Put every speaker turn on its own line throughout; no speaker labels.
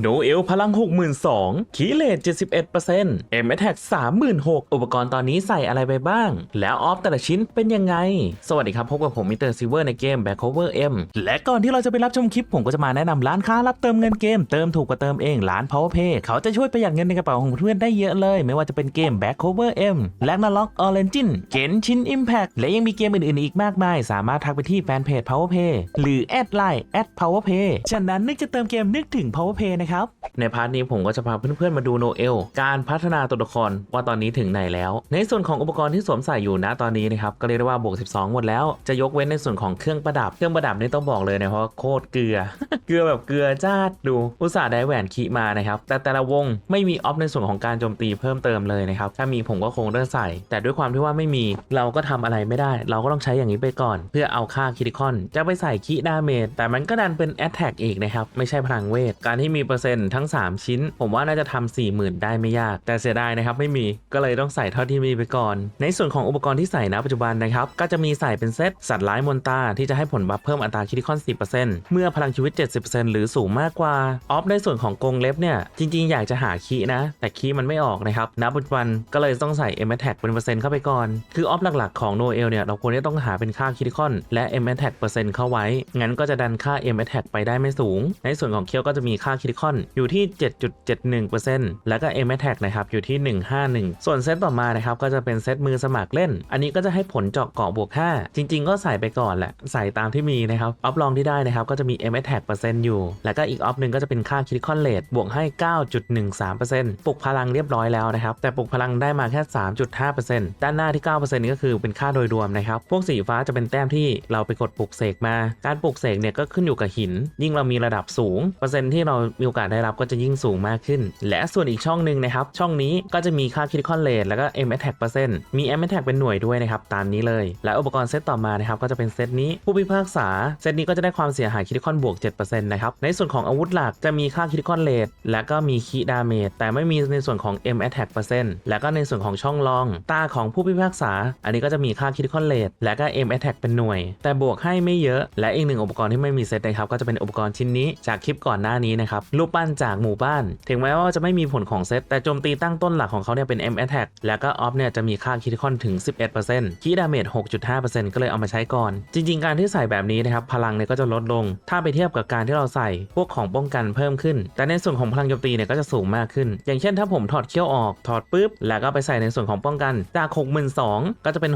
โนเอลพลัง 62,000คีเลต71%เอ็มแท็ก36,000 อุปกรณ์ตอนนี้ใส่อะไรไปบ้าง แล้วออฟแต่ละชิ้นเป็นยังไง สวัสดีครับ พบกับผมมิสเตอร์ซิเวอร์ในเกม Back Cover M และก่อนที่เราจะไปรับชมคลิป ผมก็จะมาแนะนำร้านค้ารับเติมเงินเกม เติมถูกกว่าเติมเองร้าน Powerpay เขาจะช่วยประหยัดเงินในกระเป๋าของเพื่อนได้เยอะเลย ไม่ว่าจะเป็นเกม Back Cover M และ n a l o g Origin เกนชิน Impact และยังมีเกมอื่นๆอีกมากมาย สามารถทักไปที่แฟนเพจ Powerpay หรือแอดไลน์แอด @powerpay ฉะนั้นนึกจะเติมเกมนึกถึง Powerpay นะครับ ในพาร์ทนี้ผมก็จะพาเพื่อนๆมาดูโนเอล การพัฒนาตัวละครว่าตอนนี้ถึงไหนแล้ว ในส่วนของอุปกรณ์ที่สวมใส่อยู่นะตอนนี้นะครับก็เรียกได้ว่าบวก 12 หมดแล้ว จะยกเว้นในส่วนของเครื่องประดับ เครื่องประดับนี่ต้องบอกเลยนะเพราะโคตรเกลือ เกลือแบบเกลือจ้าดดู อุตส่าห์ได้แหวนคีมานะครับ แต่แต่ละวงไม่มีออฟในส่วนของการโจมตีเพิ่มเติมเลยนะครับ ถ้ามีผมก็คงเลือกใส่ แต่ด้วยความที่ว่าไม่มีเราก็ทำอะไรไม่ได้ เราก็ต้องใช้อย่างนี้ไปก่อน เพื่อเอาค่าคิติคอน จะไปใส่คีดาเมจแต่มันก็ดันเป็นแอตแทกอีกนะครับไม่ใช่พลังเวทการที่มีเปอร์เซ็นต์ทั้ง 3 ชิ้น ผมว่าน่าจะทำ40,000 ได้ไม่ยาก แต่เสียดายนะครับไม่มีก็เลยต้องใส่เท่าที่มีไปก่อน ในส่วนของอุปกรณ์ที่ใส่นะปัจจุบันนะครับก็จะมีใส่เป็นเซตสัตว์ร้ายมนตาที่จะให้ผลบัฟเพิ่มอัตราคิติคอน 10%เมื่อพลังชีวิต 70%หรือสูงมากกว่าออฟในส่วนของกรงเล็บเนี่ยจริงๆ อยากจะหาคีนะ แต่คีมันไม่ออกนะครับณปัจจุบันก็เลยต้องใส่ M Attack เป็นเปอร์เซ็นต์เข้าไปก่อนคือออฟหลักๆของโนเอลเนี่ยเราควรจะต้องหาเป็นค่าคิติคอนและ M a t t a c เปอร์เซ็นต์เข้าไว้งั้นก็จะดันค่า M a t t a c ไปได้ไม่สูง ในส่วนของเคียวก็จะมีค่าคิติคอนอยู่ที่ 7.71%แล้วก็ M a t a c นะครับอยู่ที่ 151 ส่วนเซตต่อมานะครับก็จะเป็นเซตมือสมัครเล่น อันนี้ก็จะให้ผลเจาะเกาะบวก 5 จริง ๆ ก็ใส่ไปก่อนแหละ ใส่ตามที่มีนะครับออฟลองที่ได้นะครับก็จะมี M a t a c เปอร์เซ็นต์อยู่ แล้วก็อีกออฟหนึ่งก็จะเป็นค่าคิติคอนเลทบวกให้ 9.13%ปลุกพลังเรียบร้อยแล้วนะครับแต่ปลุกพลังได้มาแค่ 3.5%ด้านหน้าที่ 9%ก็คือเป็นค่าโดยรวมนะครับพวกสีฟ้าจะเป็นแต้มที่เราไปกดปลุกเสกมา การปลุกเสกเนี่ยก็ขึ้นอยู่กับหิน ยิ่งเรามีระดับสูงเปอร์เซ็นต์ที่เรามีอกาสได้รับก็จะยิ่งสูงมากขึ้น และส่วนอีกช่องหนึ่งนะครับ ช่องนี้ก็จะมีค่าคิติคอนเลทแล้วก็ M Attack เปอร์เซ็นต์มี M Attack เป็นหน่วยด้วยนะครับ ตามนี้เลย และอุปกรณ์เซตต่อมานะครับก็จะเป็นเซตนี้ผู้พิพากษา เซตนี้ก็จะได้ความเสียหายคิติคอนบวก7%นะครับในส่วนของอาวุธหลักจะมีค่าคิติคอนเลทและก็มีคีดาเมจแต่ไม่มีในส่วนของ M Attack เปอร์เซ็นต์และก็ในส่วนของช่องรอง ตาของผู้พิพากษา อันนี้ก็จะมีค่าคิติคอนเลทและก็ M Attack เป็นหน่วย แต่บวกให้ไม่เยอะ และอีกหนึ่งอุปกรณ์ที่ไม่มีเซตนะครับก็จะเป็นอุปกรณ์ชิ้นนี้จากคลิปก่อนหน้านี้นะครับรูปปั้นจากหมู่บ้าน ถึงแม้ว่าจะไม่มีผลของเซตแต่โจมตีตั้งต้นหลักของเขาเนี่ยเป็น M Attack แล้วก็ออฟเนี่ยจะมีค่าคิติคอนถึง 11%คีดาเมจ6.5%ก็เลยเอามาใช้ก่อน จริง ๆ การที่ใส่แบบนี้นะครับพลังเนี่ยก็จะลดลง ถ้าไปเทียบกับการที่เราใส่พวกของป้องกันเพิ่มขึ้น แต่ในส่วนของพลังโจมตีเนี่ยก็จะสูงมากขึ้น อย่างเช่นถ้าผมถอดเขี้ยวออกถอดปุ๊บแล้วก็ไปใส่ในส่วนของป้องกันจาก 62,000 ก็จะเป็น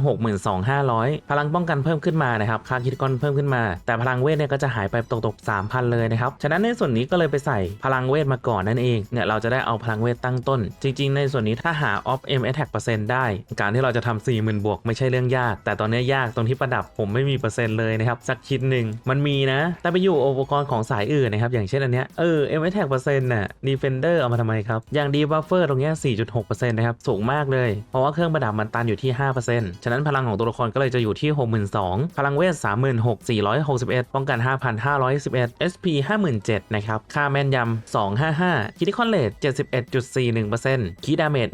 62,500 พลังป้องกันเพิ่มขึ้นมานะครับค่าคิดกอนเพิ่มขึ้นมา แต่พลังเวทเนี่ยก็จะหายไปตกๆ3,000 เลยนะครับฉะนั้นในส่วนนี้ก็เลยไปใส่พลังเวทมาก่อนนั่นเองเนี่ยเราจะได้เอาพลังเวทตั้งต้น จริง ๆ ในส่วนนี้ถ้าหา off m attack เปอร์เซ็นต์ได้ การที่เราจะทำ40,000 บวกไม่ใช่เรื่องยาก แต่ตอนนี้ยากตรงที่ประดับผมไม่มีเปอร์เซ็นต์เลยนะครับ สักชิ้นหนึ่งมันมีนะ แต่ไปอยู่อุปกรณ์ของสายอื่นนะครับ อย่างเช่นอันเนี้ยเออ m attack เปอร์เซ็นต์น่ะ defender เอามาทำไมครับ อย่าง d buffer ตรงเนี้ย4.6%นะครับสูงมากเลย เพราะว่าเครื่องประดับมันตันอยู่ที่ 5%ฉะนั้นพลังของตัวละครก็เลยจะอยู่ที่ 62,000พลังเวท36,461ป้องกัน 5,511 SP 57,000นะครับค่าแม่นยำ255คิดคอนเลท71.41%คีดาเมจ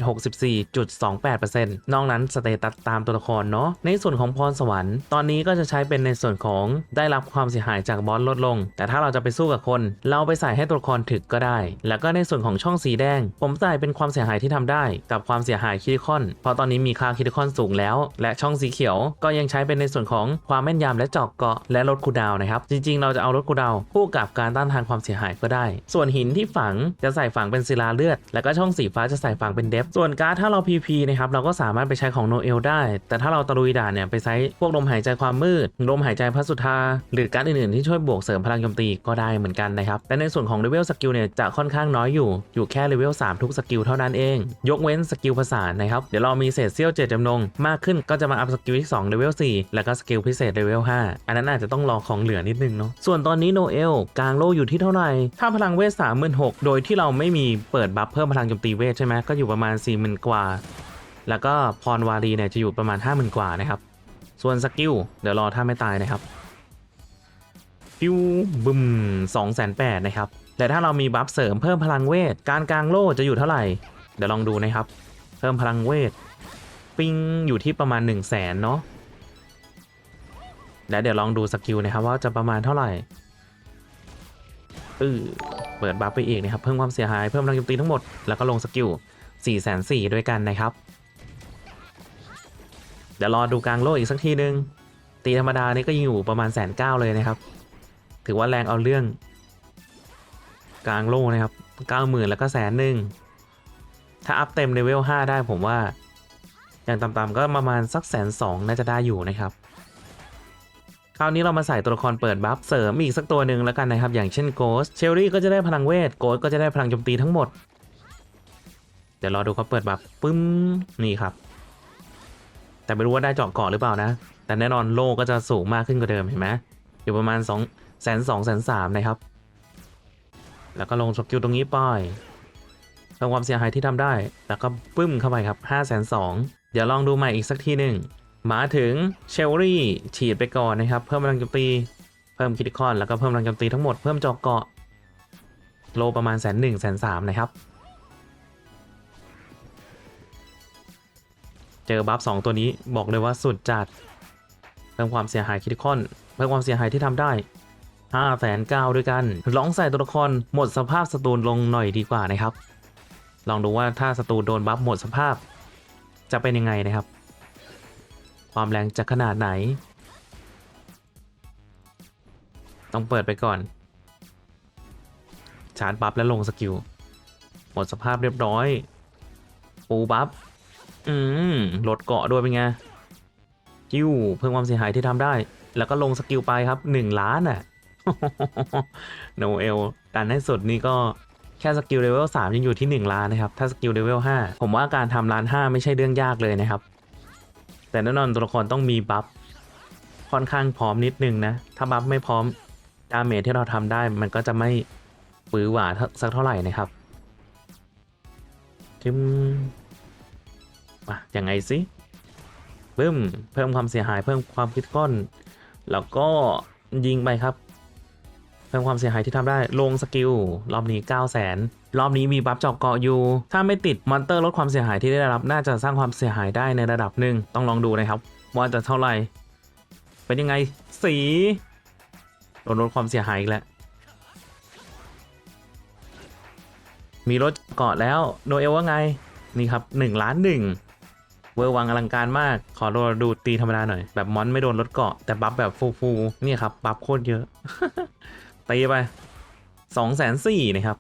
64.28%นอกนั้นสเตตัสตามตัวละครเนาะ ในส่วนของพรสวรรค์ ตอนนี้ก็จะใช้เป็นในส่วนของได้รับความเสียหายจากบอสลดลง แต่ถ้าเราจะไปสู้กับคน เราไปใส่ให้ตัวละครถึกก็ได้ แล้วก็ในส่วนของช่องสีแดง ผมใส่เป็นความเสียหายที่ทำได้ กับความเสียหายคิดคอน เพราะตอนนี้มีค่าคิดคอนสูงแล้ว และช่องสีเขียว ก็ยังใช้เป็นในส่วนของความแม่นยำและเจาะเกาะและลดคูดาวนะครับ จริงๆ เราจะเอาลดคูดาวคู่กับการต้านทานความเสียหายก็ได้ ส่ววนหินที่ฝังจะใส่ฝังเป็นศิลาเลือด แล้วก็ช่องสีฟ้าจะใส่ฝังเป็นเดฟ ส่วนการ์ดถ้าเรา PP นะครับเราก็สามารถไปใช้ของโนเอลได้ แต่ถ้าเราตะลุยด่านเนี่ยไปใช้พวกลมหายใจความมืด ลมหายใจพระสุธา หรือการ์ดอื่นๆที่ช่วยบวกเสริมพลังโจมตีก็ได้เหมือนกันนะครับ แต่ในส่วนของเลเวลสกิลเนี่ยจะค่อนข้างน้อยอยู่ อยู่แค่เลเวล3ทุกสกิลเท่านั้นเอง ยกเว้นสกิลภาษานะครับ เดี๋ยวเรามีเศษเซี่ยวเจตจำนงมากขึ้นก็จะมาอัพสกิลที่2เลเวล4แล้วก็สกิลพิเศษเลเวล5อันนั้นอาจจะต้องรอของเหลือนิดนึงเนาะ ส่วนตอนนี้โนเอลกลางโลอยู่ที่เท่าไหร่ถ้าพลังเววท36,000โดยที่เราไม่มีเปิดบัฟเพิ่มพลังโจมตีเวทใช่ไหมก็อยู่ประมาณ40,000กว่า แล้วก็พรวารีเนี่ยจะอยู่ประมาณ50,000กว่านะครับ ส่วนสกิลเดี๋ยวรอถ้าไม่ตายนะครับฟิวบึม2 8 0 0 0นะครับ แต่ถ้าเรามีบัฟเสริมเพิ่มพลังเวท การกลางโล่จะอยู่เท่าไหร่ เดี๋ยวลองดูนะครับ เพิ่มพลังเวท ปิงอยู่ที่ประมาณ1 0 0 0 0แสนเนาะและเดี๋ยวลองดูสกิลนะครับว่าจะประมาณเท่าไหร่อือ เปิดบัฟไปอีกนะครับ เพิ่มความเสียหาย เพิ่มพลังโจมตีทั้งหมด แล้วก็ลงสกิล4 4 0 0 0ด้วยกันนะครับ เดี๋ยวรอดูกลางโลกอีกสักทีนึง ตีธรรมดานี่ก็ยังอยู่ประมาณแสนเก้าเลยนะครับ ถือว่าแรงเอาเรื่อง กลางโลกนะครับเก้าหมื่นแล้วก็แสนหนึ่ง ถ้าอัพเต็มเลเวล5ได้ผมว่า อย่างต่ำๆก็ประมาณสักแสนสองน่าจะได้อยู่นะครับ ราวนี้เรามาใส่ตัวละครเปิดบัฟเสริมอีกสักตัวหนึ่งแล้วกันนะครับ อย่างเช่นโกสเชลลี่ก็จะได้พลังเวทโกสก็จะได้พลังโจมตีทั้งหมด เดี๋ยวรอดูเขาเปิดบัฟปึ้มนี่ครับ แต่ไม่รู้ว่าได้เจาะเกาะหรือเปล่านะ แต่แน่นอนโลก็จะสูงมากขึ้นกว่าเดิมเห็นไหมอยู่ประมาณ2 0 0 0 0 0 2 0 0 0 0นสามนะครับ แล้วก็ลงสกิลตรงนี้ป้ายเพิ่มความเสียหายที่ทำได้ แล้วก็ปึ้มเข้าไปครับ5 2 0 0 0เดี๋ยวลองดูใหม่อีกสักทีหนึ่ง มาถึงเชลลี่ฉีดไปก่อนนะครับ เพิ่มพลังโจมตี เพิ่มคิติคอน แล้วก็เพิ่มพลังโจมตีทั้งหมด เพิ่มจอกเกาะ โลประมาณแสนหนึ่งแสนสามนะครับ เจอบัฟสองตัวนี้บอกเลยว่าสุดจัด เพิ่มความเสียหายคิติคอน เพิ่มความเสียหายที่ทำได้5้าแสนเก้าด้วยกัน ลองใส่ตัวละครหมดสภาพสตูลลงหน่อยดีกว่านะครับ ลองดูว่าถ้าสตูลโดนบัฟหมดสภาพ จะเป็นยังไงนะครับ ความแรงจะขนาดไหน ต้องเปิดไปก่อน ชาร์จบัฟแล้วลงสกิล หมดสภาพเรียบร้อย ปูบัฟ อืมลดเกาะด้วยเป็นไงจิ้วเพิ่มความเสียหายที่ทำได้ แล้วก็ลงสกิลไปครับ 1 ล้านอะโนเอลการให้สุดนี่ก็แค่สกิลเลเวล3ยังอยู่ที่ 1 ล้านนะครับ ถ้าสกิลเลเวล5ผมว่าการทำล้าน 5 ไม่ใช่เรื่องยากเลยนะครับ แต่แน่นอนตัวละครต้องมีบัฟค่อนข้างพร้อมนิดนึงนะ ถ้าบัฟไม่พร้อมดาเมจที่เราทำได้ มันก็จะไม่ปื้อหวาสักเท่าไหร่นะครับจิมมายังไงสิเพิ่มเพิ่มความเสียหายเพิ่มความคิดก้อนแล้วก็ยิงไปครับ เพิ่มความเสียหายที่ทำได้ลงสกิลรอบนี้ 9 0 0 0 0 รอบนี้มีบัฟเจาะเกาะอยู่ ถ้าไม่ติดมอนเตอร์ลดความเสียหายที่ได้รับน่าจะสร้างความเสียหายได้ในระดับหนึ่งต้องลองดูนะครับ ว่าจะเท่าไหร่ เป็นยังไง สีโดนลดความเสียหายอีกแล้วมีรถเกาะแล้วโนเอลว่าไง นี่ครับ1ล้านหนึ่งเวอร์วังอลังการมาก ขอดูดูตีธรรมดาหน่อย แบบมอนไม่โดนรถเกาะแต่บัฟแบบฟูฟูๆนี่ครับ บัฟโคตรเยอะตีไปสองแสนสี่นะครับ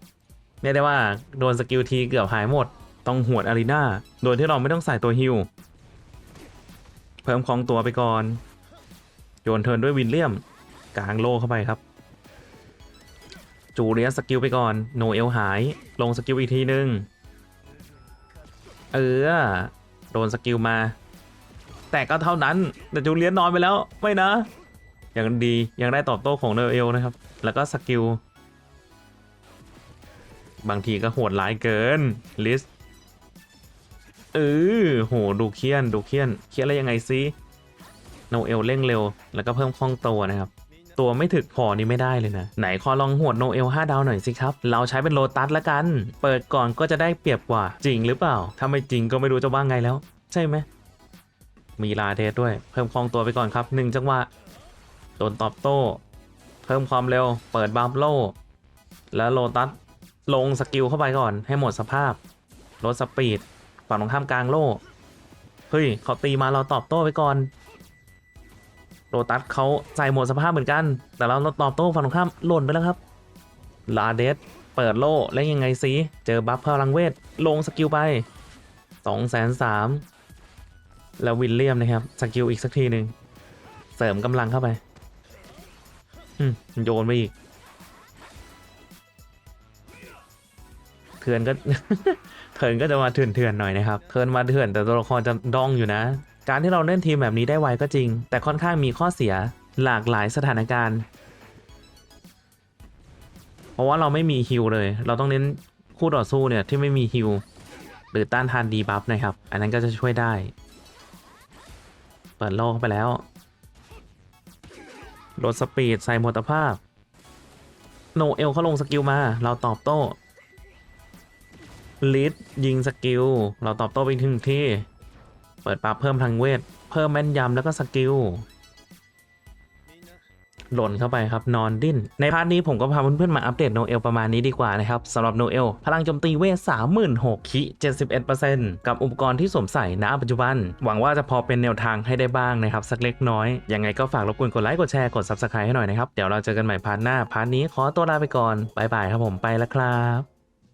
เรียกได้ว่าโดนสกิลทีเกือบหายหมด ต้องหวดอารีนาโดยที่เราไม่ต้องใส่ตัวฮิลเพิ่มของตัวไปก่อน โยนเทินด้วยวินเลียม กลางโลเข้าไปครับ จูเลียสกิลไปก่อน โนเอลหาย ลงสกิลอีกทีนึง เออ โดนสกิลมา แต่ก็เท่านั้น แต่จูเลียนนอนไปแล้ว ไม่นะยังดี ยังได้ตอบโต้ของโนเอลนะครับ แล้วก็สกิล บางทีก็โหดร้ายเกินลิสเออโหดูเคียนดูเคียนเคียนอะไรยังไงซิโนเอลเร่งเร็ว แล้วก็เพิ่มคล่องตัวนะครับ ตัวไม่ถึกพอนี่ไม่ได้เลยนะ ไหนขอลองหวดโนเอล5ดาวหน่อยสิครับ เราใช้เป็นโลตัสละกัน เปิดก่อนก็จะได้เปรียบกว่าจริงหรือเปล่า ถ้าไม่จริงก็ไม่รู้จะว่าไงแล้ว ใช่ไหมมีลาเทสด้วย เพิ่มคล่องตัวไปก่อนครับหนึ่งจังหวะโดนตอบโต้ เพิ่มความเร็ว เปิดบัฟโล แล้วโลตัส ลงสกิลเข้าไปก่อน ให้หมดสภาพลดสปีดฝั่งตรงข้ามกลางโลเฮ้ยเขาตีมาเราตอบโต้ไปก่อนโรตัสเขาใส่หมดสภาพเหมือนกัน แต่เราตอบโต้ฝั่งตรงข้ามหล่นไปแล้วครับลาเดสเปิดโล่แล้วยังไงสิเจอบัฟพลังเวทลงสกิลไปสองแสนสามแล้ววิลเลียมนะครับสกิลอีกสักทีหนึ่งเสริมกำลังเข้าไปอืมโยนไปอีก เถื่อนก็เถื่อนก็จะมาเถื่อนเถื่อนๆหน่อยนะครับเถื่อนมาเถื่อนแต่ตัวละครจะดองอยู่นะ การที่เราเล่นทีมแบบนี้ได้ไวก็จริง แต่ค่อนข้างมีข้อเสียหลากหลายสถานการณ์ เพราะว่าเราไม่มีฮิลเลย เราต้องเน้นคู่ต่อสู้เนี่ยที่ไม่มีฮิลหรือต้านทานดีบัฟนะครับ อันนั้นก็จะช่วยได้ เปิดโลกไปแล้วลดสปีดใส่หมดภาพโนเอลเขาลงสกิลมา เราตอบโต้ ลิดยิงสกิล เราตอบโต้ไปถึงที่ เปิดปรับเพิ่มพลังเวท เพิ่มแม่นยำแล้วก็สกิลหล่นเข้าไปครับนอนดิ้น ในพาร์ทนี้ผมก็พาเพื่อนๆมาอัปเดตโนเอลประมาณนี้ดีกว่านะครับสำหรับโนเอลพลังโจมตีเวท36,000คิ71%กับอุปกรณ์ที่สวมใส่ณปัจจุบัน หวังว่าจะพอเป็นแนวทางให้ได้บ้างนะครับ สักเล็กน้อย ยังไงก็ฝากรบกวนกดไลค์กดแชร์กด Subscribe ให้หน่อยนะครับ เดี๋ยวเราเจอกันใหม่พาร์ทหน้าพาร์ทนี้ขอตัวลาไปก่อนบายบายครับผมไปแล้วครับ